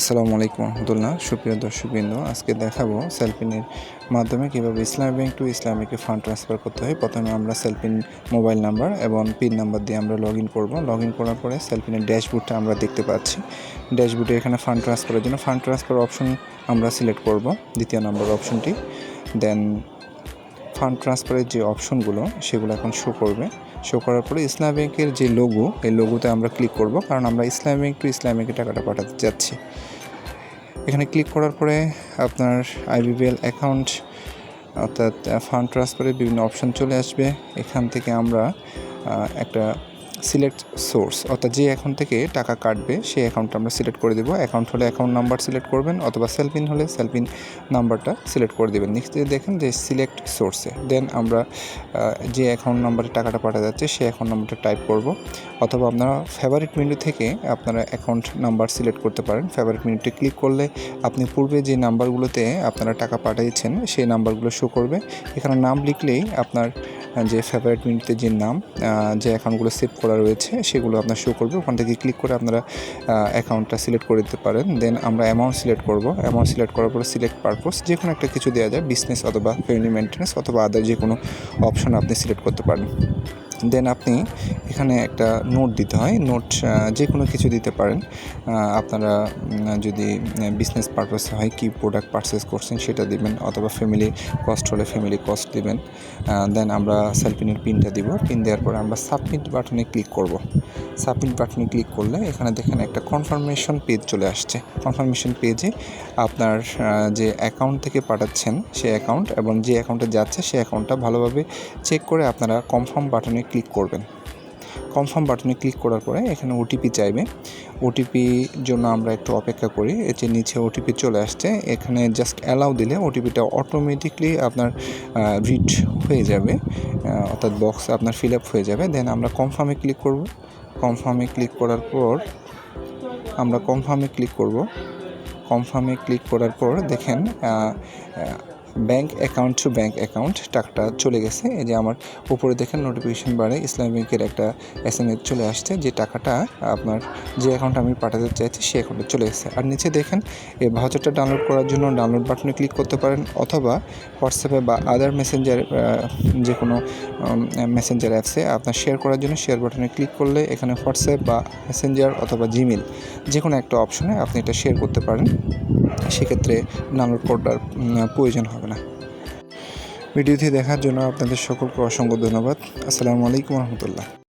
আসসালামু আলাইকুম রহমতুল্লাহ। সুপ্রিয় দর্শকবৃন্দ, আজকে দেখাবো সেলফিনের মাধ্যমে কীভাবে ইসলামী ব্যাংক টু ইসলামিকে ফান্ড ট্রান্সফার করতে হয়। প্রথমে আমরা সেলফিন মোবাইল নাম্বার এবং পিন নাম্বার দিয়ে আমরা লগ ইন করব। লগ ইন করার পরে সেলফিনের ড্যাশবোর্ডটা আমরা দেখতে পাচ্ছি। ড্যাশবোর্ডে এখানে ফান্ড ট্রান্সফারের জন্য ফান্ড ট্রান্সফার অপশন আমরা সিলেক্ট করব, দ্বিতীয় নম্বর অপশনটি। দেন ফান্ড ট্রান্সফারের যে অপশনগুলো, সেগুলো এখন শো করবে। শো করার পরে ইসলাম ব্যাংকের যে লোগো এই লোগোতে আমরা ক্লিক করব, কারণ আমরা ইসলাম ব্যাংক টু ইসলাম ব্যাংকে টাকাটা পাঠাতে যাচ্ছি। এখানে ক্লিক করার পরে আপনার আইবিবিএল অ্যাকাউন্ট অর্থাৎ ফান্ড ট্রান্সফারের বিভিন্ন অপশন চলে আসবে। এখান থেকে আমরা একটা সিলেক্ট সোর্স অর্থাৎ যে অ্যাকাউন্ট থেকে টাকা কাটবে, সেই অ্যাকাউন্টটা আমরা সিলেক্ট করে দেবো। অ্যাকাউন্ট হলে অ্যাকাউন্ট নাম্বার সিলেক্ট করবেন, অথবা সেলফিন হলে সেলফিন নাম্বারটা সিলেক্ট করে দেবেন। নিচে দেখেন যে সিলেক্ট সোর্সে দেন আমরা যে অ্যাকাউন্ট নাম্বারে টাকাটা পাঠা যাচ্ছে, সেই অ্যাকাউন্ট নাম্বারটা টাইপ করব। অথবা আপনারা ফেভারিট মেনু থেকে আপনারা অ্যাকাউন্ট নাম্বার সিলেক্ট করতে পারেন। ফেভারিট মেনুতে ক্লিক করলে আপনি পূর্বে যে নাম্বারগুলোতে আপনারা টাকা পাঠিয়েছেন, সেই নাম্বারগুলো শো করবে। এখানে নাম লিখলেই আপনার যে ফেভারিট মিনিটের যে নাম যে অ্যাকাউন্টগুলো সেভ করা রয়েছে, সেগুলো আপনার শো করবে। ওখান থেকে ক্লিক করে আপনারা অ্যাকাউন্টটা সিলেক্ট করে দিতে পারেন। দেন আমরা অ্যামাউন্ট সিলেক্ট করব। অ্যামাউন্ট সিলেক্ট করার পরে সিলেক্ট পারপোজ যে কোনো একটা কিছু দেওয়া যায় বিজনেস অথবা ফ্যামিলি মেনটেন্স অথবা আদার যে কোনো অপশন আপনি সিলেক্ট করতে পারেন। দেন আপনি এখানে একটা নোট দিতে হয়। নোট যে কোনো কিছু দিতে পারেন। আপনারা যদি বিজনেস পারপাস হয়, কি প্রোডাক্ট পারচেস করছেন সেটা দিবেন অথবা ফ্যামিলি কস্ট হলে ফ্যামিলি কস্ট দিবেন। দেন আমরা সেলফিনের পিনটা দিব। পিন দেওয়ার পরে আমরা সাবমিট বাটনে ক্লিক করব। সাবমিট বাটনে ক্লিক করলে এখানে দেখেন একটা কনফার্মেশন পেজ চলে আসছে। কনফার্মেশন পেজে আপনার যে অ্যাকাউন্ট থেকে পাঠাচ্ছেন সেই অ্যাকাউন্ট এবং যে অ্যাকাউন্টে যাচ্ছে সেই অ্যাকাউন্টটা ভালোভাবে চেক করে আপনারা কনফার্ম বাটনে ক্লিক করবেন। কনফার্ম বাটনে ক্লিক করার পরে এখানে ওটিপি চাইবে। ওটিপি জন্য আমরা একটু অপেক্ষা করি। এর যে নিচে ওটিপি চলে আসছে, এখানে জাস্ট অ্যালাউ দিলে ওটিপিটা অটোমেটিকলি আপনার রিড হয়ে যাবে। অর্থাৎ বক্স আপনার ফিল আপ হয়ে যাবে। দেন আমরা কনফার্মে ক্লিক করব। কনফার্মে ক্লিক করার পর আমরা কনফার্মে ক্লিক করব। কনফার্মে ক্লিক করার পর দেখেন bank account to bank account, টাকাটা চলে গেছে। এই যে আমার উপরে দেখেন নোটিফিকেশন বারে ইসলামী ব্যাংকের একটা এস এম চলে আসছে, যে টাকাটা আপনার যে অ্যাকাউন্টে আমি পাঠাতে চাইছি, সেই অ্যাকাউন্টে চলে গেছে। আর নিচে দেখেন, এই ভাউচারটা ডাউনলোড করার জন্য ডাউনলোড বাটনে ক্লিক করতে পারেন, অথবা হোয়াটসঅ্যাপে বা আদার মেসেঞ্জার যে কোনো মেসেঞ্জার অ্যাপসে আপনার শেয়ার করার জন্য শেয়ার বাটনে ক্লিক করলে এখানে হোয়াটসঅ্যাপ বা মেসেঞ্জার অথবা জিমেল যে কোনো একটা অপশনে আপনি এটা শেয়ার করতে পারেন। সেক্ষেত্রে ডাউনলোড করার প্রয়োজন হবে। না। ভিডিওটি দেখার জন্য আপনাদের সকলকে অসংখ্য ধন্যবাদ। আসসালামু আলাইকুম রহমতুল্লাহ।